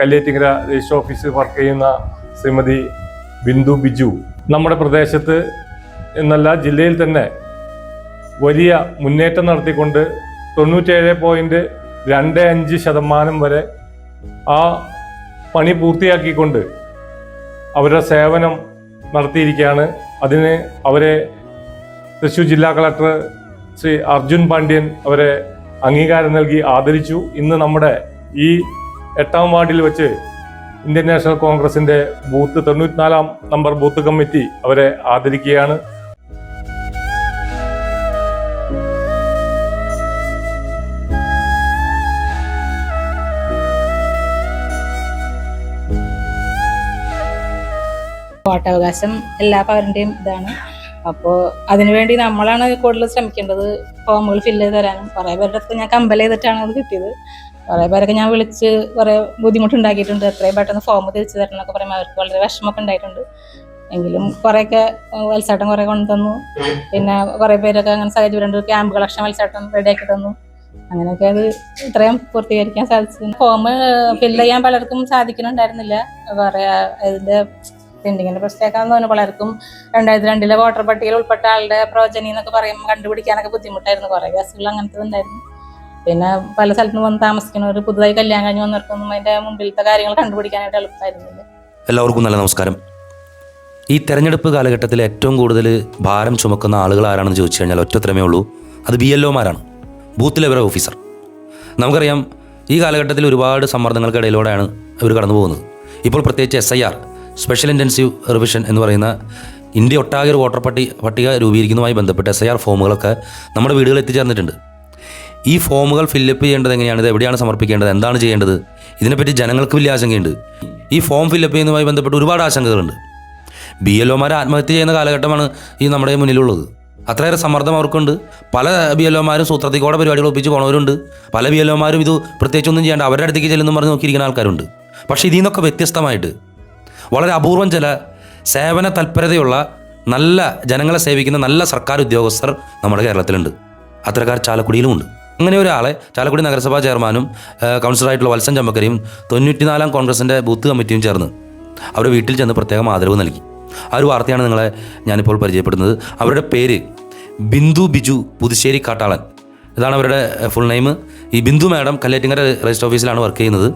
Kallettinkara register ഓഫീസിൽ work ചെയ്യുന്ന ശ്രീമതി ബിന്ദു ബിജു. നമ്മുടെ പ്രദേശത്ത് എന്നല്ല ജില്ലയിൽ തന്നെ വലിയ മുന്നേറ്റം നടത്തിക്കൊണ്ട് തൊണ്ണൂറ്റേഴ് പോയിന്റ് രണ്ട് അഞ്ച് ശതമാനം വരെ ആ പണി പൂർത്തിയാക്കിക്കൊണ്ട് അവരുടെ സേവനം നടത്തിയിരിക്കുകയാണ്. അതിന് അവരെ തൃശ്ശൂർ ജില്ലാ കളക്ടർ ശ്രീ അർജുൻ പാണ്ഡ്യൻ അവരെ അംഗീകാരം നൽകി ആദരിച്ചു. ഇന്ന് നമ്മുടെ ഈ എട്ടാം വാർഡിൽ വെച്ച് ഇന്ത്യൻ നാഷണൽ കോൺഗ്രസിന്റെ ബൂത്ത് തൊണ്ണൂറ്റിനാലാം നമ്പർ ബൂത്ത് കമ്മിറ്റി അവരെ ആദരിക്കുകയാണ്. വോട്ടവകാശം എല്ലാ പൗരന്റെയും ഇതാണ്. അപ്പോൾ അതിനുവേണ്ടി നമ്മളാണ് കൂടുതൽ ശ്രമിക്കേണ്ടത്. ഫോമുകൾ ഫില്ല് ചെയ്ത് തരാനും. കുറേ പേരുടെ അടുത്ത് ഞാൻ കമ്പൽ ചെയ്തിട്ടാണ് അത് കിട്ടിയത്. കുറേ പേരൊക്കെ ഞാൻ വിളിച്ച് കുറേ ബുദ്ധിമുട്ടുണ്ടാക്കിയിട്ടുണ്ട്. എത്രയും പെട്ടെന്ന് ഫോം തിരിച്ചു തരണം എന്നൊക്കെ പറയുമ്പോൾ അവർക്ക് വളരെ വിഷമമൊക്കെ ഉണ്ടായിട്ടുണ്ട്. എങ്കിലും കുറേയൊക്കെ വത്സാട്ടം കുറേ കൊണ്ടുതന്നു പിന്നെ കുറേ പേരൊക്കെ അങ്ങനെ സഹജീവരുണ്ട് ക്യാമ്പ് കളക്ഷൻ റെഡിയാക്കി തന്നു. അങ്ങനെയൊക്കെ അത് ഇത്രയും പൂർത്തീകരിക്കാൻ സാധിച്ചു ഫോം ഫില്ല് ചെയ്യാൻ പലർക്കും സാധിക്കുന്നുണ്ടായിരുന്നില്ല. കുറേ അതിന്റെ പ്രിന്റിങ്ങിന്റെ പ്രശ്നമൊക്കെയാണെന്ന് തോന്നുന്നു പലർക്കും രണ്ടായിരത്തി രണ്ടിലെ വോട്ടർ പട്ടികയിൽ ഉൾപ്പെട്ട ആളുടെ പ്രോജനി എന്നൊക്കെ പറയുമ്പോൾ കണ്ടുപിടിക്കാനൊക്കെ ബുദ്ധിമുട്ടായിരുന്നു. കുറേ കേസുകൾ അങ്ങനത്തെ ഉണ്ടായിരുന്നു പിന്നെ പല സ്ഥലത്തും വന്ന് താമസിക്കുന്നവർ പുതുതായി കല്യാണം കഴിഞ്ഞ് വന്നവർക്കൊന്നും അതിന്റെ മുമ്പിലത്തെ കാര്യങ്ങൾ കണ്ടുപിടിക്കാനായിട്ട് എളുപ്പമായിരുന്നില്ല. എല്ലാവർക്കും നല്ല നമസ്കാരം. ഈ തെരഞ്ഞെടുപ്പ് കാലഘട്ടത്തിൽ ഏറ്റവും കൂടുതൽ ഭാരം ചുമക്കുന്ന ആളുകൾ ആരാണെന്ന് ചോദിച്ചു കഴിഞ്ഞാൽ ഒറ്റത്തരമേ ഉള്ളൂ. അത് B L ഒമാരാണ്. Booth level officer. നമുക്കറിയാം ഈ കാലഘട്ടത്തിൽ ഒരുപാട് സമ്മർദ്ദങ്ങൾക്കിടയിലൂടെയാണ് ഇവർ കടന്നു പോകുന്നത്. ഇപ്പോൾ പ്രത്യേകിച്ച് S I R special intensive revision എന്ന് പറയുന്ന ഇന്ത്യ ഒട്ടാകെ ഒരു വോട്ടർ പട്ടി പട്ടിക രൂപീകരിക്കുന്നതുമായി ബന്ധപ്പെട്ട് എസ് ഐ ആർ ഫോമുകളൊക്കെ നമ്മുടെ വീടുകളിൽ എത്തിച്ചേർന്നിട്ടുണ്ട്. ഈ ഫോമുകൾ ഫില്ലപ്പ് ചെയ്യേണ്ടത് എങ്ങനെയാണ്? ഇത് എവിടെയാണ് സമർപ്പിക്കേണ്ടത്? എന്താണ് ചെയ്യേണ്ടത്? ഇതിനെപ്പറ്റി ജനങ്ങൾക്ക് വലിയ ആശങ്കയുണ്ട്. ഈ ഫോം ഫില്ലപ്പ് ചെയ്യുന്നതുമായി ബന്ധപ്പെട്ട് ഒരുപാട് ആശങ്കകളുണ്ട്. ബി എൽ ഒമാർ ആത്മഹത്യ ചെയ്യുന്ന കാലഘട്ടമാണ് ഈ നമ്മുടെ മുന്നിലുള്ളത്. അത്രയേറെ സമ്മർദ്ദം അവർക്കുണ്ട്. പല ബി എൽ ഒമാരും സൂത്രത്തിക്കോടെ പരിപാടികൾ ഒപ്പിച്ച് പോണവരുണ്ട്. പല ബി എൽ ഒമാരും ഇത് പ്രത്യേകിച്ചൊന്നും ചെയ്യാണ്ട് അവരുടെ അടുത്തേക്ക് ചെല്ലുന്നു പറഞ്ഞ് നോക്കിയിരിക്കുന്ന ആൾക്കാരുണ്ട്. പക്ഷേ ഇതിൽ നിന്നൊക്കെ വ്യത്യസ്തമായിട്ട് വളരെ അപൂർവം ചില സേവന തൽപരതയുള്ള നല്ല ജനങ്ങളെ സേവിക്കുന്ന നല്ല സർക്കാർ ഉദ്യോഗസ്ഥർ നമ്മുടെ കേരളത്തിലുണ്ട്. അത്തരക്കാർ ചാലക്കുടിയിലുമുണ്ട്. അങ്ങനെ ഒരാളെ ചാലക്കുടി നഗരസഭാ ചെയർമാനും കൗൺസിലറായിട്ടുള്ള വത്സൻ ചമ്പക്കരയും തൊണ്ണൂറ്റിനാലാം കോൺഗ്രസിന്റെ ബൂത്ത് കമ്മിറ്റിയും ചേർന്ന് അവരുടെ വീട്ടിൽ ചെന്ന് പ്രത്യേകം ആദരവ് നൽകി. ആ ഒരു വാർത്തയാണ് നിങ്ങളെ ഞാനിപ്പോൾ പരിചയപ്പെടുന്നത് അവരുടെ പേര് ബിന്ദു ബിജു പുതുശ്ശേരി കാട്ടാളൻ. ഇതാണ് അവരുടെ ഫുൾ നെയിം ഈ ബിന്ദു മാഡം കല്ലേറ്റിങ്ങര രജിസ്റ്റർ ഓഫീസിലാണ് വർക്ക് ചെയ്യുന്നത്.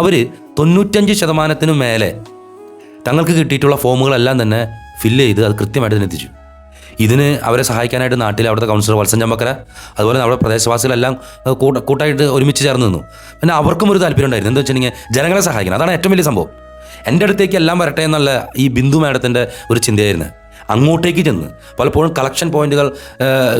അവർ തൊണ്ണൂറ്റഞ്ച് ശതമാനത്തിനു മേലെ തങ്ങൾക്ക് കിട്ടിയിട്ടുള്ള ഫോമുകളെല്ലാം തന്നെ ഫില്ല് ചെയ്ത് അത് കൃത്യമായിട്ട് തന്നെ എത്തിച്ചു. ഇതിന് അവരെ സഹായിക്കാനായിട്ട് നാട്ടിൽ അവിടുത്തെ കൗൺസിലർ വത്സൻ ചമ്പക്കര അതുപോലെ നമ്മുടെ പ്രദേശവാസികളെല്ലാം കൂട്ടായിട്ട് ഒരുമിച്ച് ചേർന്ന് നിന്നു. പിന്നെ അവർക്കും ഒരു താല്പര്യം ഉണ്ടായിരുന്നു. എന്താ വെച്ചിട്ടുണ്ടെങ്കിൽ ജനങ്ങളെ സഹായിക്കണം. അതാണ് ഏറ്റവും വലിയ സംഭവം. എന്റെ അടുത്തേക്ക് എല്ലാം വരട്ടെ എന്നുള്ള ഈ ബിന്ദു മാഡത്തിന്റെ ഒരു ചിന്തയായിരുന്നു. അങ്ങോട്ടേക്ക് ചെന്ന് പലപ്പോഴും കളക്ഷൻ പോയിന്റുകൾ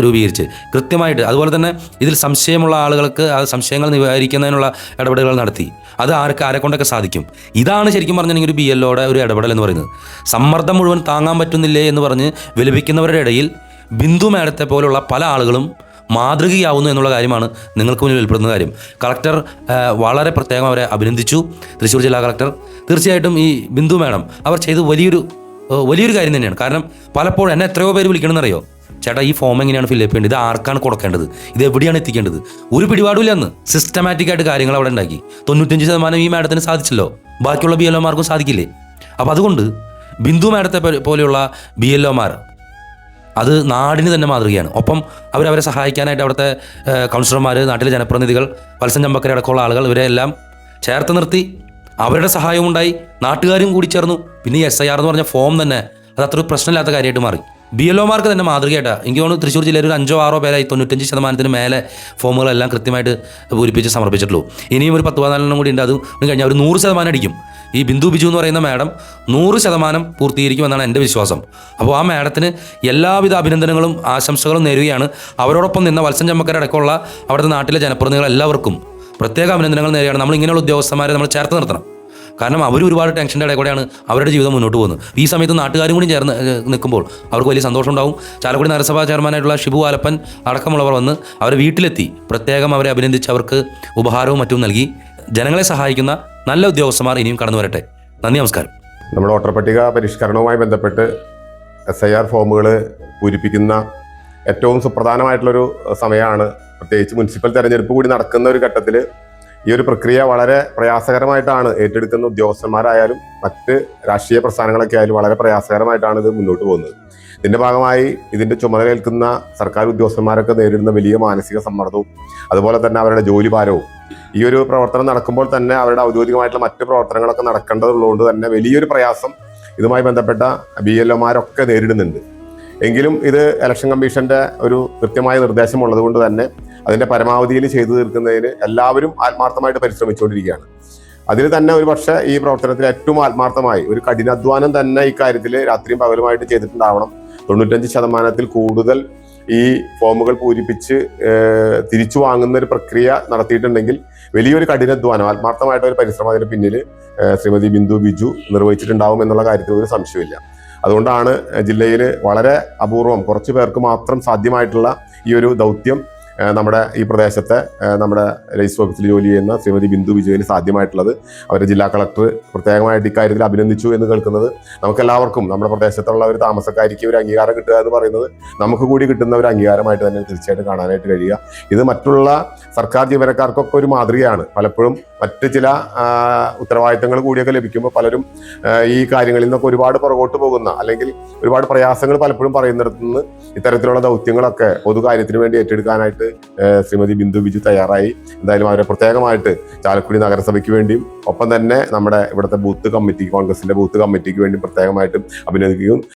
രൂപീകരിച്ച്. കൃത്യമായിട്ട് അതുപോലെ തന്നെ ഇതിൽ സംശയമുള്ള ആളുകൾക്ക് ആ സംശയങ്ങൾ നിവാരിക്കുന്നതിനുള്ള ഇടപെടലുകൾ നടത്തി. അത് ആർക്ക് കൊണ്ടൊക്കെ സാധിക്കും? ഇതാണ് ശരിക്കും പറഞ്ഞിട്ടുണ്ടെങ്കിൽ ഒരു ബി എല്ലോടെ ഒരു ഇടപെടൽ എന്ന് പറയുന്നത്. സമ്മർദ്ദം മുഴുവൻ താങ്ങാൻ പറ്റുന്നില്ലേ എന്ന് പറഞ്ഞ് വിലപിക്കുന്നവരുടെ ഇടയിൽ ബിന്ദു മേഡത്തെ പോലുള്ള പല ആളുകളും മാതൃകയാവുന്നു എന്നുള്ള കാര്യമാണ് നിങ്ങൾക്ക് മുന്നിൽ വെളിപ്പെടുന്ന കാര്യം. കളക്ടർ വളരെ പ്രത്യേകം അവരെ അഭിനന്ദിച്ചു. തൃശ്ശൂർ ജില്ലാ കളക്ടർ തീർച്ചയായിട്ടും ഈ ബിന്ദു മേഡം അവർ ചെയ്ത് വലിയൊരു വലിയൊരു കാര്യം തന്നെയാണ്. കാരണം പലപ്പോഴും എന്നെ എത്രയോ പേര് വിളിക്കണമെന്നറിയോ ചേട്ടാ ഈ ഫോം എങ്ങനെയാണ് ഫില്ലപ്പ് ചെയ്യേണ്ടത്? ഇത് ആർക്കാണ് കൊടുക്കേണ്ടത്? ഇത് എവിടെയാണ് എത്തിക്കേണ്ടത്? ഒരു പിടിപാടില്ല അന്ന്. സിസ്റ്റമാറ്റിക് ആയിട്ട് കാര്യങ്ങൾ അവിടെ ഉണ്ടാക്കി. തൊണ്ണൂറ്റഞ്ച് ശതമാനം ഈ മാഡത്തിന് സാധിച്ചല്ലോ. ബാക്കിയുള്ള ബി എൽ ഒമാർക്കും സാധിക്കില്ലേ? അപ്പോൾ അതുകൊണ്ട് ബിന്ദു മാഡത്തെ പോലെയുള്ള ബി എൽ ഒമാർ അത് നാടിന് തന്നെ മാതൃകയാണ്. ഒപ്പം അവരവരെ സഹായിക്കാനായിട്ട് അവിടുത്തെ കൗൺസിലർമാർ നാട്ടിലെ ജനപ്രതിനിധികൾ വത്സൻ ചമ്പക്കര അടക്കമുള്ള ആളുകൾ ഇവരെല്ലാം ചേർത്ത് നിർത്തി അവരുടെ സഹായം ഉണ്ടായി നാട്ടുകാരും കൂടി ചേർന്നു. പിന്നെ എസ് ഐ ആർ എന്ന് പറഞ്ഞ ഫോം തന്നെ അത് അത്ര പ്രശ്നമില്ലാത്ത കാര്യമായിട്ട് മാറി. ബി എൽ ഒമാർക്ക് തന്നെ മാതൃകയായിട്ടാണ് എനിക്ക് തോന്നുന്നു തൃശ്ശൂർ ജില്ലയിൽ ഒരു അഞ്ചോ ആറോ പേരായി തൊണ്ണൂറ്റഞ്ച് ശതമാനത്തിന് മേലെ ഫോമുകളെല്ലാം കൃത്യമായിട്ട് പൂരിപ്പിച്ച് സമർപ്പിച്ചിട്ടുള്ളൂ. ഇനിയും ഒരു പത്ത് പതിനാലെണ്ണം കൂടി ഉണ്ട്. അത് കഴിഞ്ഞാൽ ഒരു നൂറ് ശതമാനം അടിക്കും. ഈ ബിന്ദു ബിജു എന്ന് പറയുന്ന മാഡം നൂറ് ശതമാനം പൂർത്തീകരിക്കുമെന്നാണ് എന്റെ വിശ്വാസം. അപ്പോൾ ആ മാഡത്തിന് എല്ലാവിധ അഭിനന്ദനങ്ങളും ആശംസകളും നേരുകയാണ്. അവരോടൊപ്പം നിന്ന വത്സൻ ചമ്മക്കര അടക്കമുള്ള അവിടുത്തെ നാട്ടിലെ ജനപ്രതിനിധികൾ എല്ലാവർക്കും പ്രത്യേക അഭിനന്ദനങ്ങൾ നേരെയാണ് നമ്മൾ ഇങ്ങനെയുള്ള ഉദ്യോഗസ്ഥന്മാരെ നമ്മൾ ചേർത്ത് നിർത്തണം. കാരണം അവർ ഒരുപാട് ടെൻഷന്റെ ഇടയിൽ കൂടെയാണ് അവരുടെ ജീവിതം മുന്നോട്ട് പോകുന്നത്. ഈ സമയത്ത് നാട്ടുകാരും കൂടി ചേർന്ന് നിൽക്കുമ്പോൾ അവർക്ക് വലിയ സന്തോഷം ഉണ്ടാവും ചാലക്കുടി നഗരസഭാ ചെയർമാനായിട്ടുള്ള ഷിബു ആലപ്പൻ അടക്കമുള്ളവർ വന്ന് അവരെ വീട്ടിലെത്തി പ്രത്യേകം അവരെ അഭിനന്ദിച്ച് അവർക്ക് ഉപഹാരവും മറ്റും നൽകി. ജനങ്ങളെ സഹായിക്കുന്ന നല്ല ഉദ്യോഗസ്ഥന്മാർ ഇനിയും കടന്നു വരട്ടെ. നന്ദി നമസ്കാരം. നമ്മുടെ വോട്ടർ പട്ടിക പരിഷ്കരണവുമായി ബന്ധപ്പെട്ട് എസ് ഐ ആർ ഫോമുകൾ പൂരിപ്പിക്കുന്ന ഏറ്റവും സുപ്രധാനമായിട്ടുള്ളൊരു സമയമാണ്. പ്രത്യേകിച്ച് മുനിസിപ്പൽ തെരഞ്ഞെടുപ്പ് കൂടി നടക്കുന്ന ഒരു ഘട്ടത്തിൽ ഈ ഒരു പ്രക്രിയ വളരെ പ്രയാസകരമായിട്ടാണ് ഏറ്റെടുക്കുന്ന ഉദ്യോഗസ്ഥന്മാരായാലും മറ്റ് രാഷ്ട്രീയ പ്രസ്ഥാനങ്ങളൊക്കെ ആയാലും വളരെ പ്രയാസകരമായിട്ടാണ് ഇത് മുന്നോട്ട് പോകുന്നത്. ഇതിന്റെ ഭാഗമായി ഇതിന്റെ ചുമതലയേൽക്കുന്ന സർക്കാർ ഉദ്യോഗസ്ഥന്മാരൊക്കെ നേരിടുന്ന വലിയ മാനസിക സമ്മർദ്ദവും അതുപോലെ തന്നെ അവരുടെ ജോലി ഭാരവും ഈ ഒരു പ്രവർത്തനം നടക്കുമ്പോൾ തന്നെ അവരുടെ ഔദ്യോഗികമായിട്ടുള്ള മറ്റ് പ്രവർത്തനങ്ങളൊക്കെ നടക്കേണ്ടതുള്ളതുകൊണ്ട് തന്നെ വലിയൊരു പ്രയാസം ഇതുമായി ബന്ധപ്പെട്ട ബി എൽ ഒമാരൊക്കെ നേരിടുന്നുണ്ട്. എങ്കിലും ഇത് ഇലക്ഷൻ കമ്മീഷന്റെ ഒരു കൃത്യമായ നിർദ്ദേശം ഉള്ളതുകൊണ്ട് തന്നെ അതിന്റെ പരമാവധിയിൽ ചെയ്തു തീർക്കുന്നതിന് എല്ലാവരും ആത്മാർത്ഥമായിട്ട് പരിശ്രമിച്ചുകൊണ്ടിരിക്കുകയാണ്. അതിൽ തന്നെ ഒരു പക്ഷേ ഈ പ്രവർത്തനത്തിൽ ഏറ്റവും ആത്മാർത്ഥമായി ഒരു കഠിനാധ്വാനം തന്നെ ഈ കാര്യത്തിൽ രാത്രിയും പകലുമായിട്ട് ചെയ്തിട്ടുണ്ടാവണം. തൊണ്ണൂറ്റഞ്ച് ശതമാനത്തിൽ കൂടുതൽ ഈ ഫോമുകൾ പൂരിപ്പിച്ച് തിരിച്ചു വാങ്ങുന്ന ഒരു പ്രക്രിയ നടത്തിയിട്ടുണ്ടെങ്കിൽ വലിയൊരു കഠിനാധ്വാനം ആത്മാർത്ഥമായിട്ട് ഒരു പരിശ്രമം അതിന് പിന്നിൽ ശ്രീമതി ബിന്ദു ബിജു നിർവഹിച്ചിട്ടുണ്ടാവും എന്നുള്ള കാര്യത്തിൽ ഒരു സംശയമില്ല അതുകൊണ്ടാണ് ജില്ലയിൽ വളരെ അപൂർവം കുറച്ച് പേർക്ക് മാത്രം സാധ്യമായിട്ടുള്ള ഈ ഒരു ദൗത്യം നമ്മുടെ ഈ പ്രദേശത്തെ നമ്മുടെ രജിസ്റ്റർ ഓഫീസിൽ ജോലി ചെയ്യുന്ന ശ്രീമതി ബിന്ദു വിജയന് സാധ്യമായിട്ടുള്ളത്. അവരെ ജില്ലാ കളക്ടർ പ്രത്യേകമായിട്ട് ഇക്കാര്യത്തിൽ അഭിനന്ദിച്ചു എന്ന് കേൾക്കുന്നത് നമുക്ക് എല്ലാവർക്കും നമ്മുടെ പ്രദേശത്തുള്ള ഒരു താമസക്കാരിക്ക് ഒരു അംഗീകാരം കിട്ടുക എന്ന് പറയുന്നത് നമുക്ക് കൂടി കിട്ടുന്ന ഒരു അംഗീകാരമായിട്ട് തന്നെ തീർച്ചയായിട്ടും കാണാനായിട്ട് കഴിയുക. ഇത് മറ്റുള്ള സർക്കാർ ജീവനക്കാർക്കൊക്കെ ഒരു മാതൃകയാണ്. പലപ്പോഴും മറ്റ് ചില ഉത്തരവാദിത്തങ്ങൾ കൂടിയൊക്കെ ലഭിക്കുമ്പോൾ പലരും ഈ കാര്യങ്ങളിൽ നിന്നൊക്കെ ഒരുപാട് പുറകോട്ട് പോകുന്ന അല്ലെങ്കിൽ ഒരുപാട് പ്രയാസങ്ങൾ പലപ്പോഴും പറയുന്നിടത്തു നിന്ന് ഇത്തരത്തിലുള്ള ദൗത്യങ്ങളൊക്കെ പൊതുകാര്യത്തിന് വേണ്ടി ഏറ്റെടുക്കാനായിട്ട് ശ്രീമതി ബിന്ദു ബിജു തയ്യാറായി. എന്തായാലും അവരെ പ്രത്യേകമായിട്ട് ചാലക്കുടി നഗരസഭയ്ക്ക് വേണ്ടിയും ഒപ്പം തന്നെ നമ്മുടെ ഇവിടുത്തെ ബൂത്ത് കമ്മിറ്റി കോൺഗ്രസിന്റെ ബൂത്ത് കമ്മിറ്റിക്ക് വേണ്ടി പ്രത്യേകമായിട്ടും അഭിനന്ദിക്കുകയും